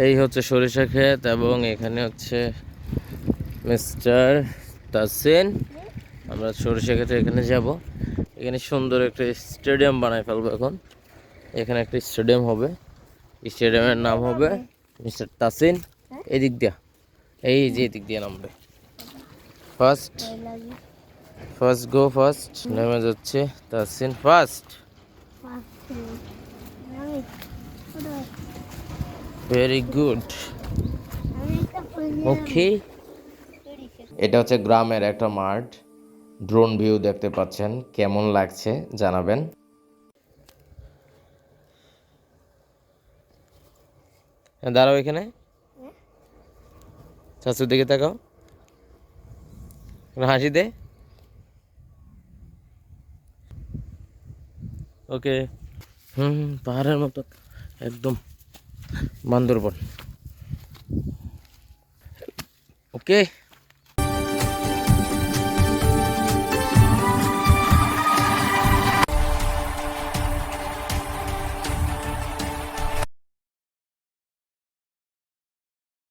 এই হচ্ছে সরিষা ক্ষেত এবং এখানে হচ্ছে মিস্টার তাসিন আমরা সরিষা ক্ষেতে এখানে যাব এখানে সুন্দর একটা স্টেডিয়াম বানায় ফেলব এখন এখানে একটা স্টেডিয়াম হবে স্টেডিয়ামের নাম হবে মিস্টার তাসিন এদিক দিয়া এই যে এদিক দিয়ে নামবে ফার্স্ট ফার্স্ট গো ফার্স্ট নেমে যাচ্ছে Tasin first very good okay এটা হচ্ছে গ্রামের একটা মাঠ। ড্রোন ভিউ দেখতে পাচ্ছেন। কেমন লাগছে জানাবেন। হ্যাঁ, দাঁড়াও এখানে। চাচুর দিকে তাকাও। হাসি দে। ওকে হুম, পাহাড়ের মতো। একদম। বান্দরবন। ওকে